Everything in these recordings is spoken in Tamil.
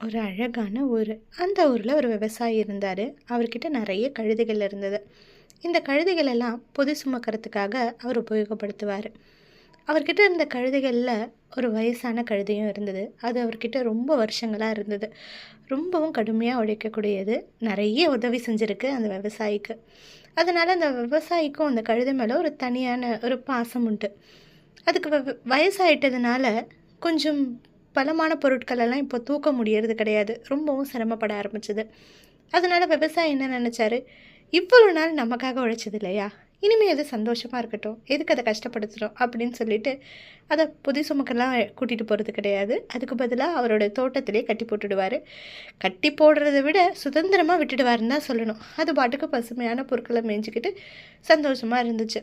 ஒரு அழகான ஊர். அந்த ஊரில் ஒரு விவசாயி இருந்தார். அவர்கிட்ட நிறைய கழுதைகள் இருந்தது. இந்த கழுதைகள் எல்லாம் பொது சுமக்கிறதுக்காக அவர் உபயோகப்படுத்துவார். அவர்கிட்ட இருந்த கழுதைகளில் ஒரு வயசான கழுதையும் இருந்தது. அது அவர்கிட்ட ரொம்ப வருஷங்களாக இருந்தது. ரொம்பவும் கடுமையாக உழைக்கக்கூடியது நிறைய உதவி செஞ்சுருக்கு அந்த விவசாயிக்கு. அதனால் அந்த விவசாயிக்கும் அந்த கழுதை மேலே ஒரு தனியான ஒரு பாசம் உண்டு. அதுக்கு வ வயசாயிட்டதுனால கொஞ்சம் பலமான பொருட்களெல்லாம் இப்போ தூக்க முடியறது கிடையாது. ரொம்பவும் சிரமப்பட ஆரம்பிச்சது. அதனால் விவசாயி என்ன நினச்சாரு? இவ்வளோ நாள் நமக்காக உழைச்சது இல்லையா? இனிமேல் அது சந்தோஷமாக இருக்கட்டும். எதுக்கு அதை கஷ்டப்படுத்துகிறோம் அப்படின்னு சொல்லிட்டு அதை புதி சுமக்கெல்லாம் கூட்டிகிட்டு போகிறது கிடையாது. அதுக்கு பதிலாக அவரோட தோட்டத்திலே கட்டி போட்டுடுவார். கட்டி போடுறத விட சுதந்திரமாக விட்டுடுவாருன்னு தான் சொல்லணும். அது பாட்டுக்கு பசுமையான பொருட்களை மேய்ஞ்சிக்கிட்டு சந்தோஷமாக இருந்துச்சு.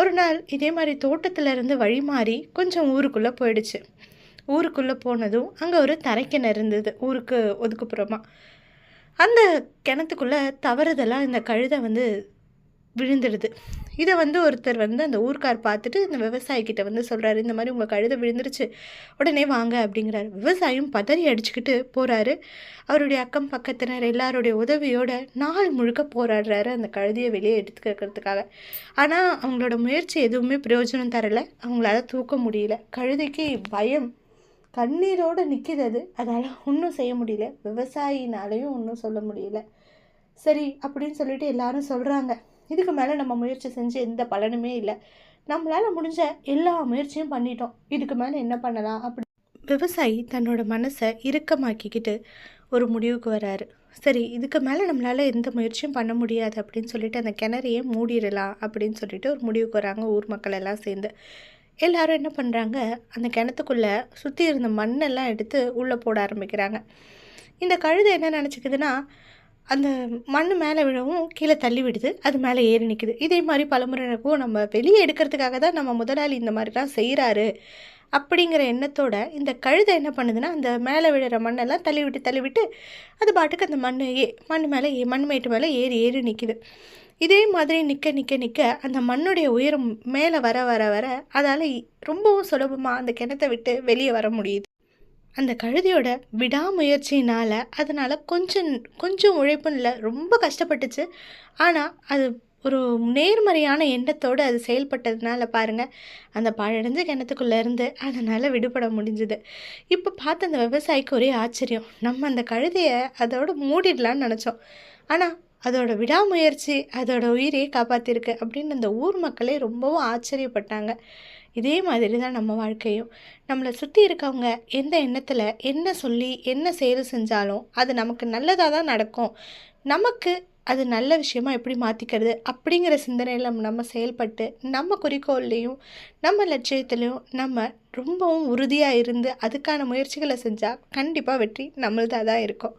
ஒரு நாள் இதே மாதிரி தோட்டத்தில் இருந்து வழி மாறி கொஞ்சம் ஊருக்குள்ளே போயிடுச்சு. ஊருக்குள்ளே போனதும் அங்கே ஒரு தரைக்கிணறு இருந்தது ஊருக்கு ஒதுக்குப்புறமா. அந்த கிணத்துக்குள்ளே தவறுதலாக இந்த கழுதை வந்து விழுந்துடுது. இதை வந்து ஒருத்தர் வந்து அந்த ஊர்க்கார் பார்த்துட்டு இந்த விவசாயிக்கிட்ட வந்து சொல்கிறாரு இந்த மாதிரி உங்கள் கழுதை விழுந்துருச்சு உடனே வாங்க அப்படிங்கிறாரு. விவசாயம் பதறி அடிச்சுக்கிட்டு போகிறாரு அவருடைய அக்கம் பக்கத்தினர் எல்லாருடைய உதவியோட நாள் முழுக்க போராடுறாரு அந்த கழுதியை வெளியே எடுத்துக்கிறதுக்காக ஆனால் அவங்களோட முயற்சி எதுவுமே பிரயோஜனம் தரலை. அவங்களால தூக்க முடியல. கழுதைக்கு பயம் கண்ணீரோடு நிற்கிறது அது அதால் ஒன்றும் செய்ய முடியல. விவசாயினாலையும் ஒன்றும் சொல்ல முடியல. சரி அப்படின்னு சொல்லிட்டு எல்லாரும் சொல்கிறாங்க இதுக்கு மேலே நம்ம முயற்சி செஞ்சு எந்த பலனுமே இல்லை. நம்மளால் முடிஞ்ச எல்லா முயற்சியும் பண்ணிட்டோம். இதுக்கு மேலே என்ன பண்ணலாம்? அப்படி விவசாயி தன்னோட மனசை இறுக்கமாக்கிக்கிட்டு ஒரு முடிவுக்கு வராரு. சரி இதுக்கு மேலே நம்மளால் எந்த முயற்சியும் பண்ண முடியாது அப்படின்னு சொல்லிட்டு அந்த கிணறையே மூடிடலாம் அப்படின்னு சொல்லிட்டு ஒரு முடிவுக்கு வராங்க ஊர் மக்கள் எல்லாம் சேர்ந்து. எல்லாரும் என்ன பண்ணுறாங்க அந்த கிணத்துக்குள்ளே சுற்றி இருந்த மண்ணெல்லாம் எடுத்து உள்ளே போட ஆரம்பிக்கிறாங்க. இந்த கழுதை என்ன நினச்சிக்குதுன்னா அந்த மண் மேலே விழவும் கீழே தள்ளி விடுது அது மேலே ஏறி நிற்குது இதே மாதிரி பலமுறை நம்ம வெளியே எடுக்கிறதுக்காக தான் நம்ம முதலாளி இந்த மாதிரிலாம் செய்கிறாரு அப்படிங்கிற எண்ணத்தோட இந்த கழுதை என்ன பண்ணுதுன்னா அந்த மேலே விழுற மண்ணெல்லாம் தள்ளி விட்டு தள்ளி விட்டு அது பாட்டுக்கு அந்த மண் ஏ மண் மேலே ஏ மண் மேட்டு மேலே ஏறி ஏறி நிற்கிது இதே மாதிரி நிற்க நிற்க நிற்க அந்த மண்ணுடைய உயரம் மேலே வர வர வர அதால் ரொம்பவும் சுலபமாக அந்த கிணத்தை விட்டு வெளியே வர முடியுது. அந்த கழுதியோட விடாமுயற்சினால் அதனால் கொஞ்சம் கொஞ்சம் உழைப்பும் இல்லை ரொம்ப கஷ்டப்பட்டுச்சு. ஆனால் அது ஒரு நேர்மறையான எண்ணத்தோடு அது செயல்பட்டதுனால பாருங்கள் அந்த பாழடைஞ்ச கிணத்துக்குள்ளேருந்து அதனால் விடுபட முடிஞ்சுது. இப்போ பார்த்த அந்த விவசாயிக்கு ஒரே ஆச்சரியம். நம்ம அந்த கழுதையை அதோடு மூடிடலான்னு நினச்சோம். ஆனால் அதோட விடாமுயற்சி அதோட உயிரையே காப்பாற்றிருக்கு அப்படின்னு அந்த ஊர் மக்களே ரொம்பவும் ஆச்சரியப்பட்டாங்க. இதே மாதிரி தான் நம்ம வாழ்க்கையும். நம்மளை சுற்றி இருக்கவங்க எந்த எண்ணத்தில் என்ன சொல்லி என்ன செயல் செஞ்சாலும் அது நமக்கு நல்லதாக தான் நடக்கும். நமக்கு அது நல்ல விஷயமா எப்படி மாற்றிக்கிறது அப்படிங்கிற சிந்தனையில் நம்ம செயல்பட்டு நம்ம குறிக்கோள்லேயும் நம்ம லட்சியத்துலேயும் நம்ம ரொம்பவும் உறுதியாக இருந்து அதுக்கான முயற்சிகளை செஞ்சால் கண்டிப்பாக வெற்றி நம்மள்தாக தான் இருக்கும்.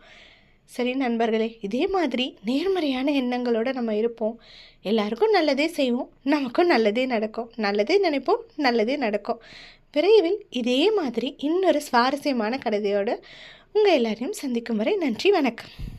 சரி நண்பர்களே இதே மாதிரி நேர்மறையான எண்ணங்களோடு நம்ம இருப்போம். எல்லாருக்கும் நல்லதே செய்வோம் நமக்கும் நல்லதே நடக்கும். நல்லதே நினைப்போம் நல்லதே நடக்கும். விரைவில் இதே மாதிரி இன்னொரு சுவாரஸ்யமான கதையோடு உங்கள் எல்லாரையும் சந்திக்கும் வரை நன்றி வணக்கம்.